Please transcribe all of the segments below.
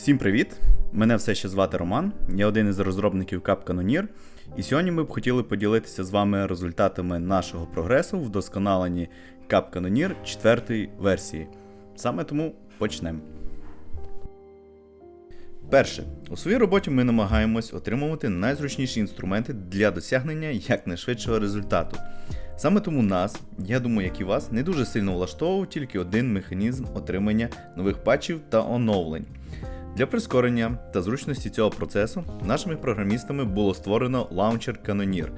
Всім привіт! Мене все ще звати Роман, я один із розробників Cap Cannoneer, і сьогодні ми б хотіли поділитися з вами результатами нашого прогресу в вдосконаленні Cap Cannoneer 4 версії. Саме тому почнемо. Перше, у своїй роботі ми намагаємось отримувати найзручніші інструменти для досягнення якнайшвидшого результату. Саме тому нас, я думаю, як і вас, не дуже сильно влаштовував тільки один механізм отримання нових патчів та оновлень. Для прискорення та зручності цього процесу нашими програмістами було створено лаунчер Cannoneer.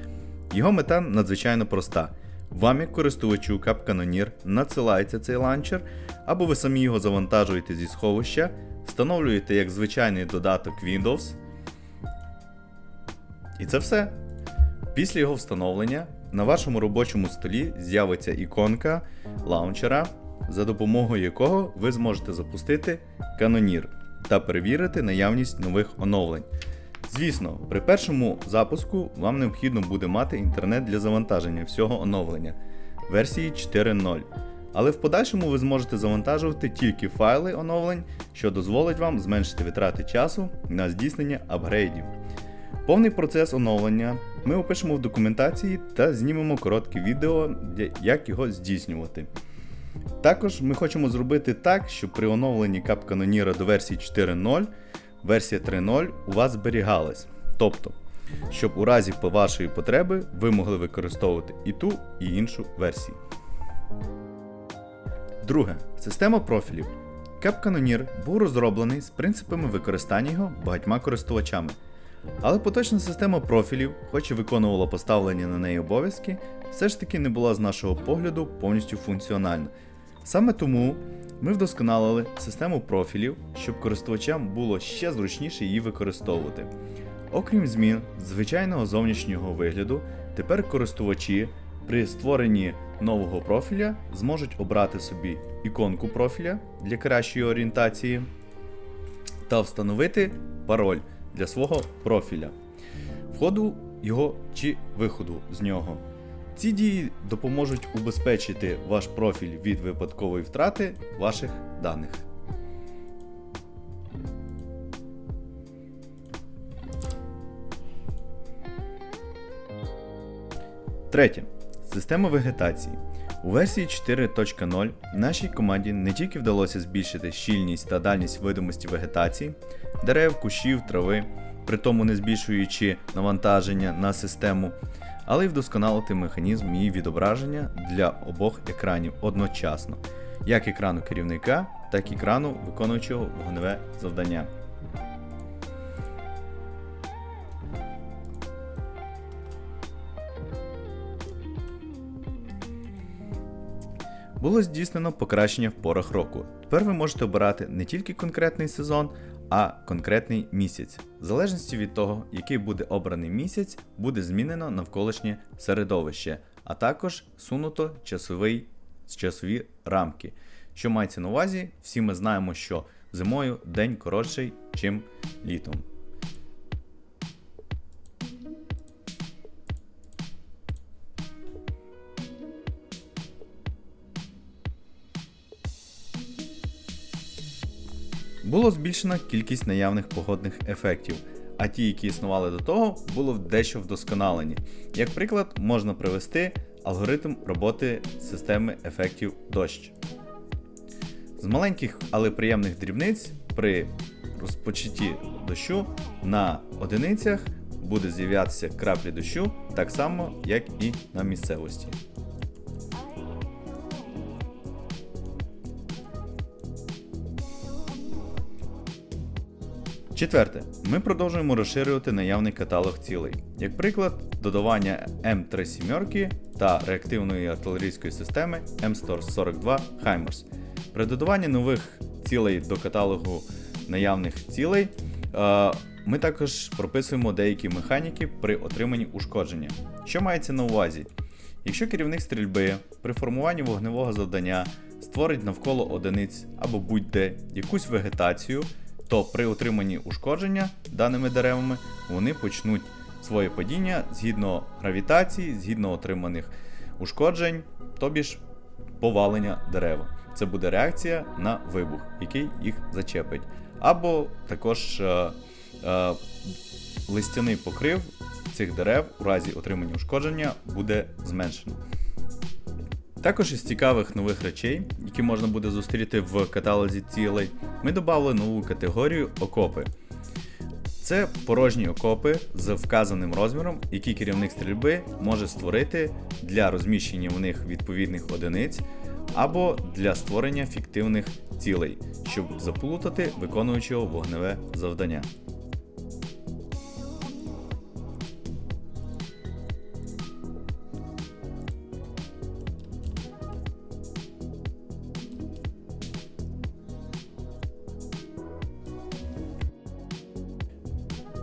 Його мета надзвичайно проста. Вам, як користувачу Cap Cannoneer, надсилається цей лаунчер, або ви самі його завантажуєте зі сховища, встановлюєте як звичайний додаток Windows. І це все. Після його встановлення на вашому робочому столі з'явиться іконка лаунчера, за допомогою якого ви зможете запустити Cannoneer та перевірити наявність нових оновлень. Звісно, при першому запуску вам необхідно буде мати інтернет для завантаження всього оновлення версії 4.0. Але в подальшому ви зможете завантажувати тільки файли оновлень, що дозволить вам зменшити витрати часу на здійснення апгрейдів. Повний процес оновлення ми опишемо в документації та знімемо коротке відео, як його здійснювати. Також ми хочемо зробити так, щоб при оновленні Cannoneer до версії 4.0 версія 3.0 у вас зберігалась. Тобто, щоб у разі вашої потреби ви могли використовувати і ту, і іншу версії. Друге. Система профілів. Cap Cannoneer був розроблений з принципами використання його багатьма користувачами. Але поточна система профілів, хоч і виконувала поставлені на неї обов'язки, все ж таки не була з нашого погляду повністю функціональна. Саме тому ми вдосконалили систему профілів, щоб користувачам було ще зручніше її використовувати. Окрім змін звичайного зовнішнього вигляду, тепер користувачі при створенні нового профіля зможуть обрати собі іконку профіля для кращої орієнтації та встановити пароль для свого профіля, входу його чи виходу з нього. Ці дії допоможуть убезпечити ваш профіль від випадкової втрати ваших даних. Третє. Система вегетації. У версії 4.0 нашій команді не тільки вдалося збільшити щільність та дальність видимості вегетації, дерев, кущів, трави, при тому не збільшуючи навантаження на систему, але й вдосконалити механізм її відображення для обох екранів одночасно, як екрану керівника, так і екрану виконуючого вогневе завдання. Було здійснено покращення в порах року. Тепер ви можете обирати не тільки конкретний сезон, а конкретний місяць. В залежності від того, який буде обраний місяць, буде змінено навколишнє середовище, а також сунуто часовий, часові рамки. Що мається на увазі, всі ми знаємо, що зимою день коротший, чим літом. Було збільшена кількість наявних погодних ефектів, а ті, які існували до того, було дещо вдосконалені. Як приклад, можна привести алгоритм роботи системи ефектів дощ. З маленьких, але приємних дрібниць при розпочатті дощу на одиницях буде з'являтися краплі дощу так само, як і на місцевості. Четверте, ми продовжуємо розширювати наявний каталог цілей. Як приклад, додавання М3 сімерки та реактивної артилерійської системи М142 HIMARS. При додаванні нових цілей до каталогу наявних цілей е, ми також прописуємо деякі механіки при отриманні ушкодження. Що мається на увазі? Якщо керівник стрільби при формуванні вогневого завдання створить навколо одиниць або будь-де якусь вегетацію, то при отриманні ушкодження даними деревами вони почнуть своє падіння згідно гравітації, згідно отриманих ушкоджень, тобі ж повалення дерева. це буде реакція на вибух, який їх зачепить. Або також е, е, листяний покрив цих дерев у разі отримання ушкодження буде зменшено. Також із цікавих нових речей, які можна буде зустріти в каталозі цілей, ми додали нову категорію окопи. Це порожні окопи з вказаним розміром, які керівник стрільби може створити для розміщення в них відповідних одиниць або для створення фіктивних цілей, щоб заплутати виконуючого вогневе завдання.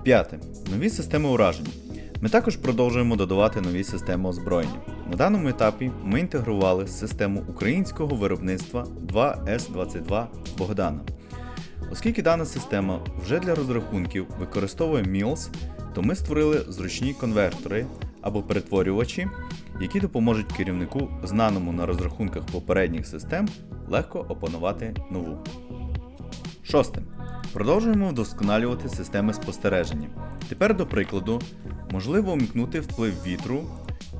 П'яте. Нові системи уражень. Ми також продовжуємо додавати нові системи озброєння. На даному етапі ми інтегрували систему українського виробництва 2С22 Богдана. Оскільки дана система вже для розрахунків використовує MILS, то ми створили зручні конвертори або перетворювачі, які допоможуть керівнику, знаному на розрахунках попередніх систем, легко опанувати нову. Шосте. Продовжуємо вдосконалювати системи спостереження. Тепер, до прикладу, можливо умікнути вплив вітру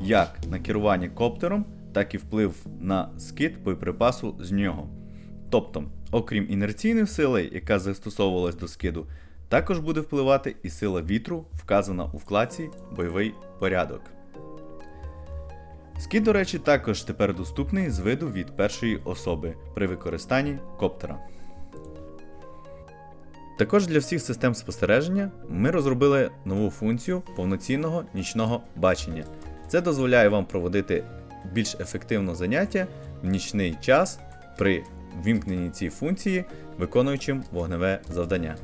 як на керування коптером, так і вплив на скид боєприпасу з нього. Тобто, окрім інерційної сили, яка застосовувалась до скиду, також буде впливати і сила вітру, вказана у вкладці Бойовий порядок. Скид, до речі, також тепер доступний з виду від першої особи при використанні коптера. Також для всіх систем спостереження ми розробили нову функцію повноцінного нічного бачення. Це дозволяє вам проводити більш ефективно заняття в нічний час при вімкненні цієї функції, виконуючим вогневе завдання.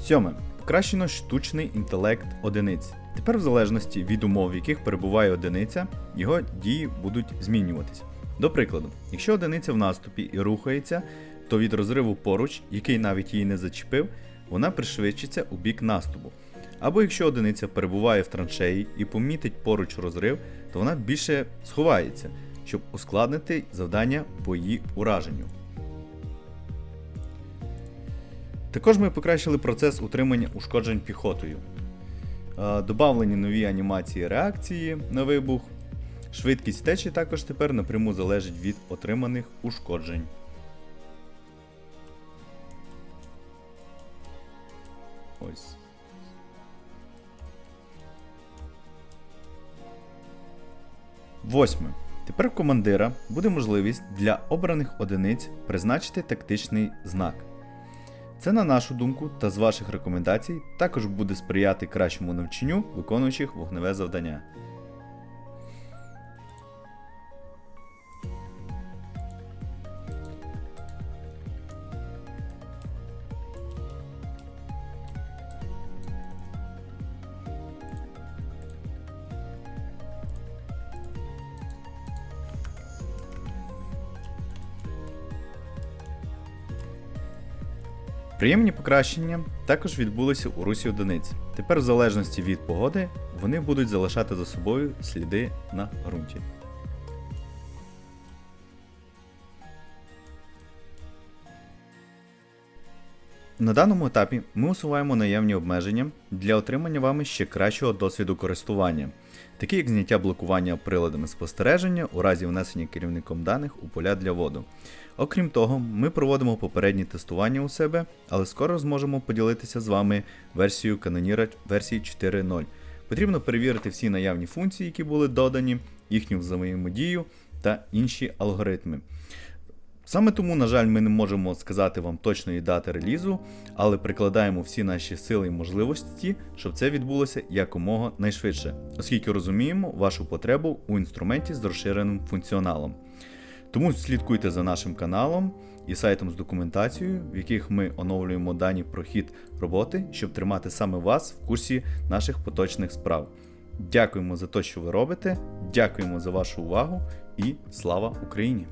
Сьоме. Покращено штучний інтелект одиниць. Тепер, в залежності від умов, в яких перебуває одиниця, його дії будуть змінюватись. До прикладу, якщо одиниця в наступі і рухається, то від розриву поруч, який навіть її не зачепив, вона пришвидшиться у бік наступу. Або якщо одиниця перебуває в траншеї і помітить поруч розрив, то вона більше сховається, щоб ускладнити завдання по її ураженню. Також ми покращили процес утримання ушкоджень піхотою. Е, Добавлені нові анімації реакції на вибух. Швидкість втечі також тепер напряму залежить від отриманих ушкоджень. Ось. Восьме. Тепер в командира буде можливість для обраних одиниць призначити тактичний знак. Це, на нашу думку та з ваших рекомендацій, також буде сприяти кращому навчанню виконуючих вогневе завдання. Приємні покращення також відбулися у русі одиниць. Тепер, в залежності від погоди, вони будуть залишати за собою сліди на ґрунті. На даному етапі ми усуваємо наявні обмеження для отримання вами ще кращого досвіду користування, такі як зняття блокування приладами спостереження у разі внесення керівником даних у поля для воду. Окрім того, ми проводимо попередні тестування у себе, але скоро зможемо поділитися з вами версією Canonier версії 4.0. Потрібно перевірити всі наявні функції, які були додані, їхню взаємодію та інші алгоритми. Саме тому, на жаль, ми не можемо сказати вам точної дати релізу, але прикладаємо всі наші сили і можливості, щоб це відбулося якомога найшвидше, оскільки розуміємо вашу потребу у інструменті з розширеним функціоналом. Тому слідкуйте за нашим каналом і сайтом з документацією, в яких ми оновлюємо дані про хід роботи, щоб тримати саме вас в курсі наших поточних справ. Дякуємо за те, що ви робите, дякуємо за вашу увагу і слава Україні!